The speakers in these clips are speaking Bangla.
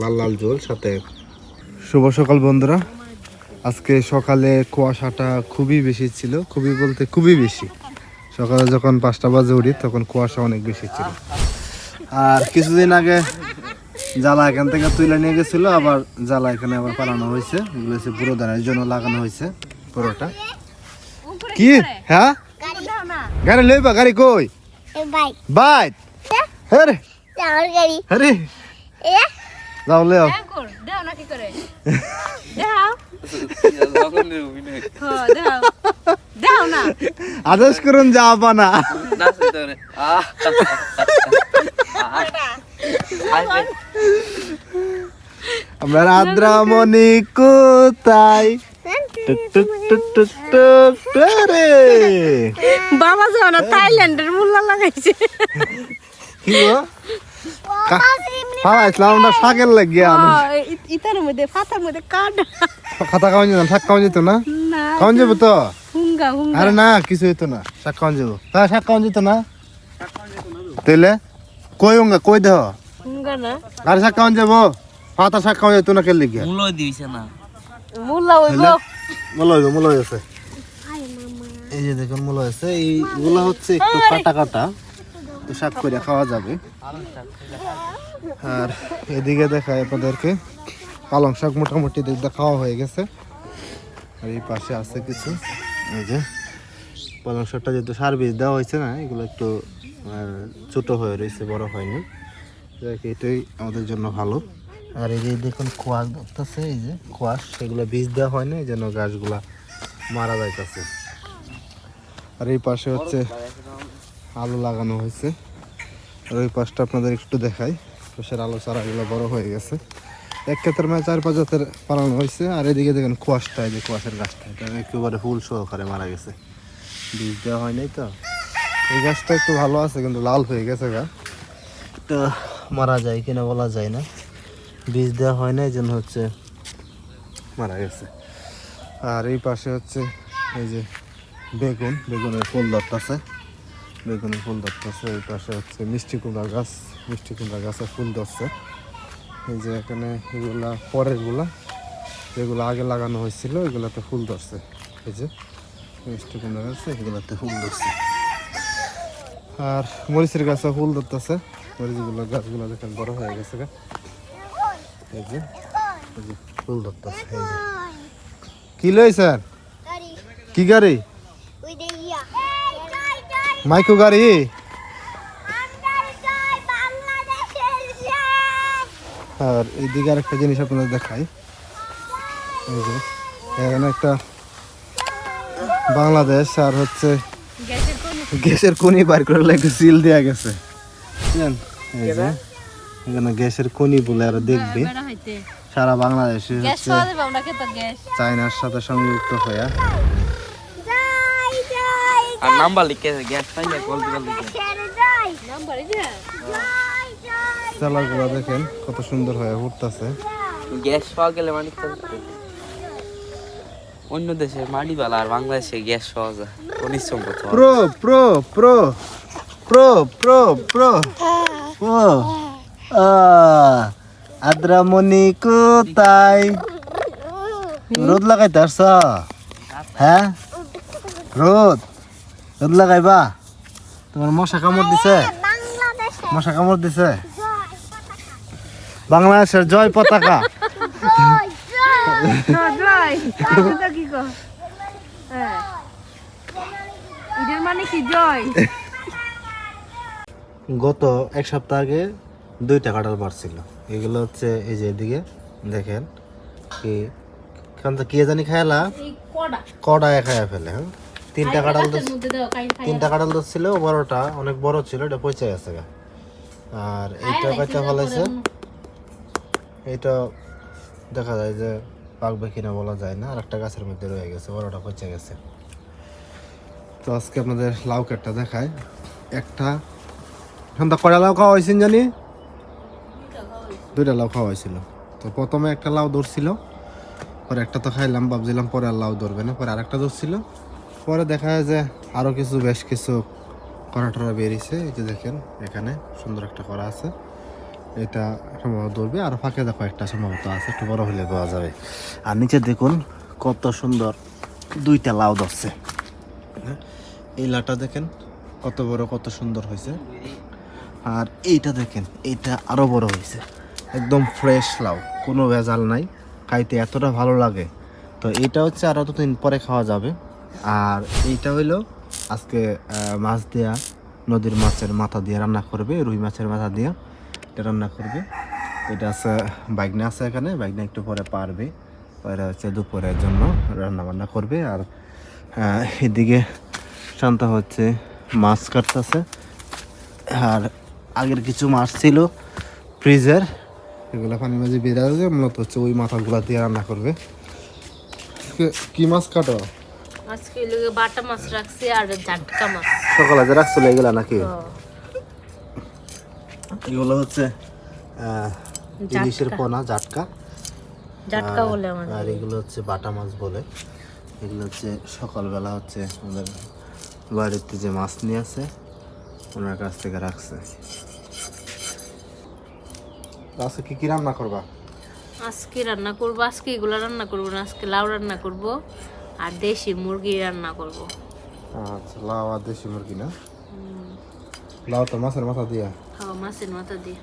লাল লাল ঝোল সাথে শুভ সকাল বন্ধুরা। আজকে সকালে কুয়াশাটা খুবই বেশি ছিল খুবই বলতে খুবই বেশি। সকালে যখন পাঁচটা বাজে উঠি তখন কুয়াশা অনেক বেশি ছিল। আর কিছুদিন আগে জ্বালা এখান থেকে তুলে নিয়ে গেছিল আবার জ্বালা এখানে আবার পালানো হয়েছে। এগুলো হচ্ছে পুরো দানের জন্য লাগানো হয়েছে পুরোটা। কি? হ্যাঁ? গাড়ি লইবা গাড়ি কই? বাইক। বাইট হ্যাঁ রে হ্যাঁ যাও লেও। কর। দেও না কি করে? দেও। হ্যাঁ দেও। দেও না। আদেশ করুন যাবা না। আমরা আদ্রামণি কোথায়? বাবা যাও না থাইল্যান্ডের মুল্লা লাগাইছে। কি গো আমরা শাকের লাগিয়া আমি। ইতার মধ্যে ফাতার মধ্যে কাট খাতা খাওয়ান যেতাম শাক খাওয়ান যেত না? না যাব তো? হুঙ্গা হুঙ্গা। আরে না কিছু হইতো না শাক খাওয়ান যাব। হ্যাঁ শাক খাওয়ান যেত না? তাইলে? কই উঙ্গা কই দেহ? আরে শাক যাব? পাতা শাক খাওয়ান যেত না কে লিখিয়া মূল্য দিয়েছে না। মুল্লা হইব। মূল হইব মূল হয়েছে এই যে দেখুন মূল হয়েছে এইগুলো হচ্ছে একটু কাটা কাটা। তো শাক করে খাওয়া যাবে। আর এদিকে দেখায় আপনাদেরকে, পালং শাক মোটামুটি দিকটা খাওয়া হয়ে গেছে। আর এই পাশে আছে কিছু, এই যে পালং শাকটা যেহেতু সার বীজ দেওয়া হয়েছে না, এগুলো একটু ছোট হয়ে রয়েছে, বড় হয়নি। এটাই আমাদের জন্য ভালো। আর এই যে দেখুন খোয়াশ ধরতেছে, এই যে খোয়াশ সেগুলো বীজ দেওয়া হয় না, এই জন্য গাছগুলা মারা যাইতেছে। আর এই পাশে হচ্ছে আলু লাগানো হয়েছে। আর ওই পাশটা আপনাদের একটু দেখাই। পাশের আলু চারাগুলো বড় হয়ে গেছে। এক ক্ষেত্রে মানে চার পাঁচ জাতের পালানো হয়েছে। আর এদিকে দেখেন কুয়াশটা, এই যে কুয়াশের গাছটা। এটা একেবারে ফুল সহকারে মারা গেছে। বীজ দেওয়া হয় নাই তো। এই গাছটা একটু ভালো আছে, কিন্তু লাল হয়ে গেছে গা। তো মারা যায় কিনা বলা যায় না। বীজ দেওয়া হয় না এই জন্য হচ্ছে মারা গেছে। আর এই পাশে হচ্ছে এই যে বেগুন। বেগুনের ফুল ধরতেছে। বেগুনের ফুল ধরতেছে এই পাশে হচ্ছে মিষ্টি কুমড়া গাছ মিষ্টি কুমড়া গাছে ফুল ধরছে। এই যে এখানে এগুলা পরেরগুলা যেগুলো আগে লাগানো হয়েছিল এগুলাতে ফুল ধরছে। এই যে মিষ্টি কুমড়া গাছ এগুলাতে ফুল ধরছে। আর মরিচের গাছে ফুল ধরতেছে। মরিচগুলো গাছগুলো দেখেন বড় হয়ে গেছে গা। এই যে ফুল ধরতেছে এই যে। কি লই স্যার? কি গাড়ি ওই দে ইয়া জয় জয় মাইকো গাড়ি। আর এইদিকে আর একটা জিনিস আপনাদের দেখাই। এখানে একটা বাংলাদেশ আর হচ্ছে গ্যাসের কোন বার করে একটা সিল দেওয়া গেছে। বুঝলেন? এই যে এখানে গ্যাসের কোনি বলে আর দেখবে। সারা বাংলাদেশে হচ্ছে চায়নার সাথে সংযুক্ত হয়ে আর নাম্বার লিখে গ্যাস পাইলে কল দিবার লিখে নাম্বার এই যে। চালাগুলো দেখেন কত সুন্দর হয়ে উঠতেছে। গ্যাস পাওয়া গেলে মানে অন্য দেশে মাটি বালা আর বাংলাদেশে গ্যাস পাওয়া যায় যায়। প্রো প্রো প্রো প্রো প্রো প্রো ও আদ্রামণি কোথায়? রোদ লাগাইতে আসছ? হ্যাঁ? রোদ? রোদ লাগাইবা তোমার মশা কামড় দিছে? বাংলাদেশের মশা কামড় দিছে? জয় বাংলাদেশের জয় পতাকা। হ্যাঁ এটার মানে কি জয়? গত এক সপ্তাহ আগে দুইটা কাঁঠাল পারছিল এগুলো হচ্ছে এই যে এদিকে দেখেন কি কারণ তো কে জানি এই কড়া। কড়ায় খাইয়া ফেলে হ্যাঁ? তিনটা কাঁঠাল তো তিনটা কাঁঠাল তো ছিল বড়টা অনেক বড় ছিল এটা পচে গেছে আর এইটা কাঁচা ফেলাইছে। এইটা দেখা যায় যে পাকবে কিনা বলা যায় না আর একটা গাছের মধ্যে রয়ে গেছে বড়টা পচে গেছে। তো আজকে আপনাদের লাউ কেটটা দেখায় একটা সন্ধ্যা কয়টা লাউ খাওয়া হয়েছিল জানি? দুইটা লাউ খাওয়া হয়েছিল। তো প্রথমে একটা লাউ ধরছিল পরে একটা তো খাইলাম ভাবছিলাম পরে আর লাউ ধরবে না পরে আরেকটা ধরছিল। পরে দেখা যায় যে আরও কিছু বেশ কিছু করা টরা বেরিয়েছে। এই যে দেখেন এখানে সুন্দর একটা করা আছে। এটা সম্ভবত ধরবে আর ফাঁকে দেখো একটা সম্ভবত আছে একটু বড় হলে পাওয়া যাবে। আর নিচে দেখুন কত সুন্দর দুইটা লাউ ধরছে। হ্যাঁ, এই লাটা দেখেন কত বড় কত সুন্দর হয়েছে। আর এইটা দেখেন এইটা আরও বড় হয়েছে। একদম ফ্রেশ লাউ কোনো ভেজাল নাই খাইতে এতটা ভালো লাগে। তো এটা হচ্ছে আর দিন পরে খাওয়া যাবে। আর এইটা হইল আজকে মাছ দেয়া, নদীর মাছের মাথা দিয়ে রান্না করবে, রুই মাছের মাথা দিয়ে এটা রান্না করবে। এটা আছে বাইকনা আছে এখানে বাইকনা একটু পরে পারবে। পরে হচ্ছে দুপুরের জন্য রান্না বান্না করবে। আর এদিকে শান্ত হচ্ছে মাছ কাটতেছে। আর আগের কিছু মাছ ছিল ফ্রিজের, এগুলো পানির মাঝে বেড়ে মূলত হচ্ছে ওই মাথাগুলো দিয়ে রান্না করবে। কি মাছ কাটো? আজকে বাটা মাছ রাখছি আর মাছ। সকালে যে রাখছিল এগুলা নাকি? এগুলো হচ্ছে ইলিশের পোনা জাটকা। জাটকা বলে আমার আর এগুলো হচ্ছে বাটা মাছ বলে। এগুলো হচ্ছে সকালবেলা হচ্ছে আমাদের বাড়িতে যে মাছ নিয়ে আছে ওনার কাছ থেকে রাখছে। আজকে কি কি রান্না করবা? আজকে রান্না করব আজকে এগুলো রান্না করব না আজকে লাউ রান্না করব। আর দেশি মুরগি রান্না করব। আচ্ছা লাউ আর দেশি মুরগি না? লাউ তো মাছের মাথা দিয়া। খাওয়া মাছের মাথা দিয়ে।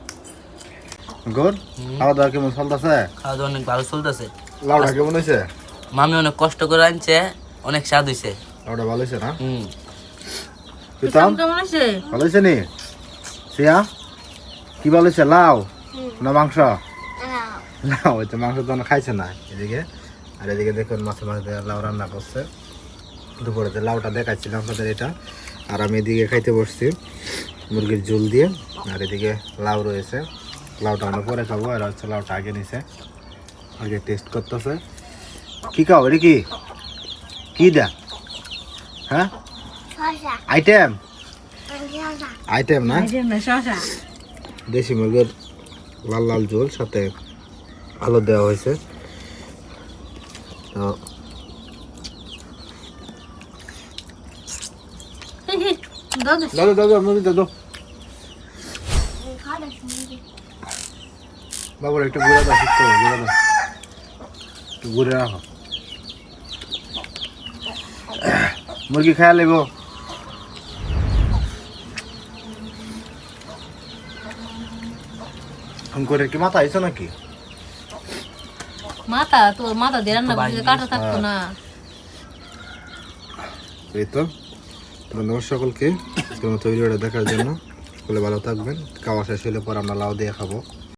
গোর খাওয়া দাওয়া কেমন চলতেছে? খাওয়া দাওয়া অনেক ভালো চলতেছে। লাউটা কেমন হয়েছে? মামি অনেক কষ্ট করে আনছে অনেক স্বাদ হয়েছে। লাউটা ভালো হয়েছে না? হুম। প্রীতম কেমন আছে ভালো হয়েছে নি? সিয়া কি ভালো হয়েছে লাউ না মাংস? লাউ। হচ্ছে মাংস তো না খাইছে না এদিকে। আর এদিকে দেখুন মাছের মাছ দিয়ে লাউ রান্না করছে। দুপুরে যে লাউটা দেখাচ্ছিলাম আপনাদের এটা। আর আমি এদিকে খাইতে বসছি মুরগির ঝোল দিয়ে। আর এদিকে লাউ রয়েছে। লাউটা আমরা পরে খাব। আর হচ্ছে লাউটা আগে নিছে। আগে টেস্ট করতেছে। কি খাও এটা কি? কি দা? হ্যাঁ? আইটেম আইটেম না? দেশি মুরগির লাল লাল ঝোল সাথে আলু দেওয়া হয়েছে। তো দাদা দাদা দাদা মুরগি দাদা খাওয়া শুনবি বাবুর একটু ঘুরে দাও ঠিক করে ঘুরে দাও একটু ঘুরে রাখো মুরগি খায়া লেব করে কি মাথা আইছো নাকি মাথা তো মাথা দিয়ে রান্না করলে কাটা থাকতো না। এই তো ধন্যবাদ সকলকে। তোমার তৈরি দেখার জন্য। সকলে ভালো থাকবেন। খাওয়া শেষ হলে পর আমরা লাউ দিয়ে খাব।